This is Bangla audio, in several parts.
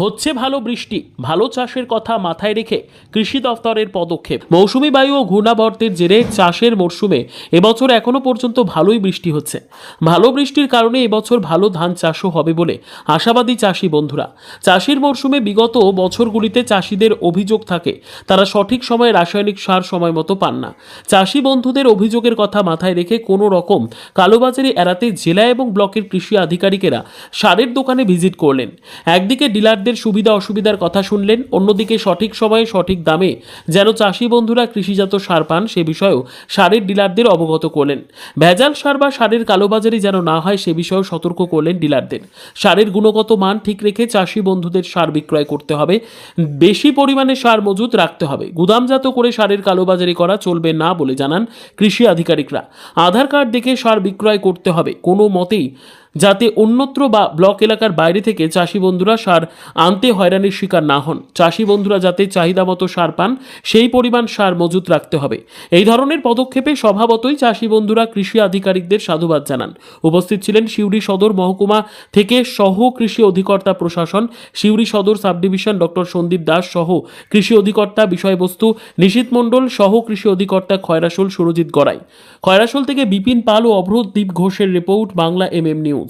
হচ্ছে ভালো বৃষ্টি, ভালো চাষের কথা মাথায় রেখে কৃষি দফতরের পদক্ষেপ। মৌসুমি বায়ু ও ঘূর্ণাবর্তের জেরে চাষের মরশুমে এবছর এখনও পর্যন্ত ভালোই বৃষ্টি হচ্ছে। ভালো বৃষ্টির কারণে এবছর ভালো ধান চাষও হবে বলে আশাবাদী চাষি বন্ধুরা। চাষির মরশুমে বিগত বছরগুলিতে চাষিদের অভিযোগ থাকে, তারা সঠিক সময়ে রাসায়নিক সার সময় মতো পান না। চাষি বন্ধুদের অভিযোগের কথা মাথায় রেখে কোনো রকম কালোবাজারি এড়াতে জেলা এবং ব্লকের কৃষি আধিকারিকেরা সারের দোকানে ভিজিট করলেন। একদিকে ডিলারদের সুবিধা অসুবিধার কথা শুনলেন। অন্যদিকে সঠিক সময়ে সঠিক দামে যেন চাষি বন্ধুরা কৃষিজাত সার পান, সে বিষয়েও সারের ডিলারদের অবগত করলেন। ভেজাল সার বা সারের কালোবাজারি যেন না হয়, সে বিষয়েও সতর্ক করলেন ডিলারদের। সারের গুণগত মান ঠিক রেখে চাষি বন্ধুদের সার বিক্রয় করতে হবে। বেশি পরিমাণে সার মজুত রাখতে হবে। গুদামজাত করে সারের কালোবাজারি করা চলবে না বলে জানান কৃষি আধিকারিকরা। আধার কার্ড দেখে সার বিক্রয় করতে হবে। কোনো মতেই যাতে অন্যত্র বা ব্লক এলাকার বাইরে থেকে চাষি বন্ধুরা সার আনতে হয়রানির শিকার না হন। চাষি বন্ধুরা যাতে চাহিদা মতো সার পান, সেই পরিমাণ সার মজুত রাখতে হবে। এই ধরনের পদক্ষেপে স্বভাবতই চাষি বন্ধুরা কৃষি আধিকারিকদের সাধুবাদ জানান। উপস্থিত ছিলেন সিউড়ি সদর মহকুমা থেকে সহ কৃষি অধিকর্তা প্রশাসন, Suri Sadar sub division doctor Sandip Das সহ কৃষি অধিকর্তা বিষয়বস্তু, নিশীত মণ্ডল সহ কৃষি অধিকর্তা খয়রাসোল সুরজিৎ গড়াই। খয়রাসোল থেকে বিপিন পাল ও অভ্রদীপ ঘোষের report, Bangla M M news.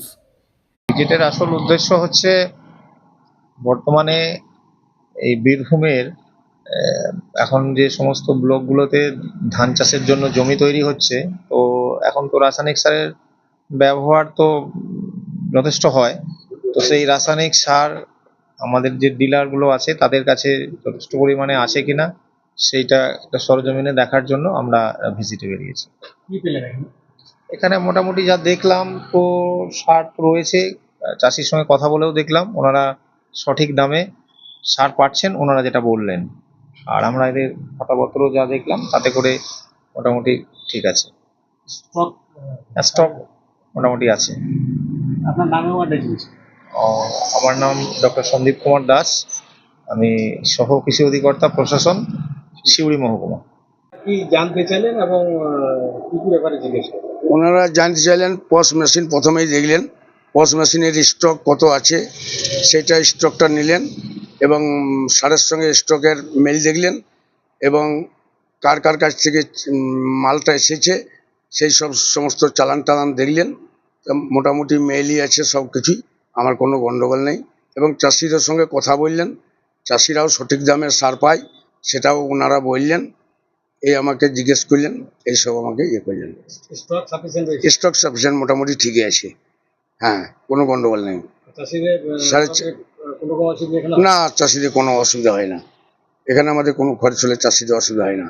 ভিজিটের আসল উদ্দেশ্য হচ্ছে বর্তমানে এই বীরভূমের এখন যে সমস্ত ব্লকগুলোতে ধান চাষের জন্য জমি তৈরি হচ্ছে তো এখন তো রাসায়নিক সারের ব্যবহার তো যথেষ্ট হয়। তো সেই রাসায়নিক সার আমাদের যে ডিলারগুলো আছে তাদের কাছে যথেষ্ট পরিমাণে আছে কিনা সেইটা একটা সরজমিনে দেখার জন্য আমরা ভিজিটে বেরিয়েছি। এখানে মোটামুটি যা দেখলাম তো সার তো রয়েছে চাষির সঙ্গে কথা বলেও দেখলাম ওনারা সঠিক দামে সার পাচ্ছেন ওনারা যেটা বললেন। আর আমরা এদের খাতাপত্র যা দেখলাম তাতে করে মোটামুটি ঠিক আছে। স্টক স্টক মোটামুটি আছে। আপনার নামে আমার নাম ডক্টর সন্দীপ কুমার দাস। আমি সহ কৃষি অধিকর্তা প্রশাসন শিউড়ি মহকুমা। কি জানতে চাইলেন এবং কি কি ব্যাপারে জিজ্ঞেস ওনারা জানতে চাইলেন পস মেশিন প্রথমেই দেখলেন। পস মেশিনের স্টক কত আছে সেটা স্টকটা নিলেন এবং সারের সঙ্গে স্টকের মেল দেখলেন এবং কার কার কাছ থেকে মালটা এসেছে সেই সব সমস্ত চালান টালান দেখলেন। মোটামুটি মেলই আছে সব কিছুই আমার কোনো গণ্ডগোল নেই। এবং চাষিদের সঙ্গে কথা বললেন চাষিরাও সঠিক দামে সার পায় সেটাও ওনারা বললেন এই আমাকে জিজ্ঞেস করলেন এইসব আমাকে ইয়ে করলেন। স্টক সাফিসিয়েন্ট মোটামুটি ঠিকই আছে। হ্যাঁ কোনো গন্ডগোল নেই। না চাষিদের কোনো অসুবিধা হয় না। এখানে আমাদের কোনো খরচ হলে চাষিদের অসুবিধা হয় না।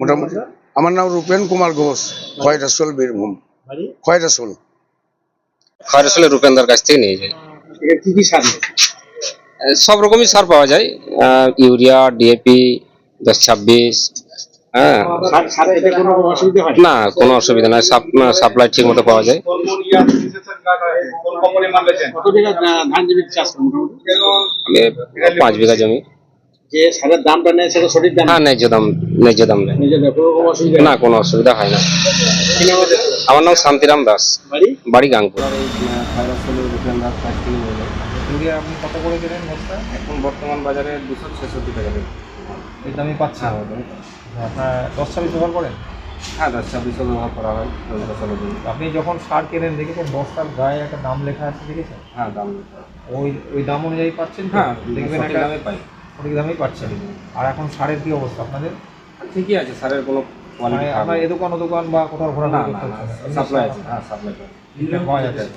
মোটামুটি আমার নাম রূপেন কুমার ঘোষ খয়রাসোল বীরভূম। বাড়ি? খয়রাসোল। খয়রাসলে রূপেন্দার কাছ থেকে নিয়ে যাই। কি কি সার সব রকমই সার পাওয়া যায়। আহ, ইউরিয়া ডিএপি দশ ছাব্বিশ হ্যাঁ। না কোনো অসুবিধা নাই। সাপ্লাই ঠিক মতো পাওয়া যায়। আমি পাঁচ বিঘা জমি। যে সারের দামটা নেয় সেটা সঠিক দাম? হ্যাঁ ন্যায্য দাম ন্যায্য না কোনো অসুবিধা হয় না? আমার নাম শান্তিরাম দাস। বাড়ি? বাড়ি ইউরিয়া আপনি কত করে কিনেন বস্তা? এখন বর্তমান বাজারে দুশো ছেষট্টি টাকা দিন এই দামই পাচ্ছি আমাদের আপনার দশ ছাব্বিশ ব্যবহার করেন? হ্যাঁ দশ ছাব্বিশও ব্যবহার করা হয় আপনি যখন সার কেনেন দেখেছেন? বস্তার গায়ে একটা দাম লেখা আছে দেখেছেন? হ্যাঁ দাম ওই ওই দাম অনুযায়ী পাচ্ছেন হ্যাঁ দেখবেন একটা দামে পাই। সঠিক দামেই পাচ্ছেন। আর এখন সারের কি অবস্থা আপনাদের? ঠিকই আছে সারের কোনো মানে আপনার এ দোকান ও দোকান বা কোথাও না? সাপ্লাই আছে হ্যাঁ সাপ্লাই পাওয়া যাচ্ছে।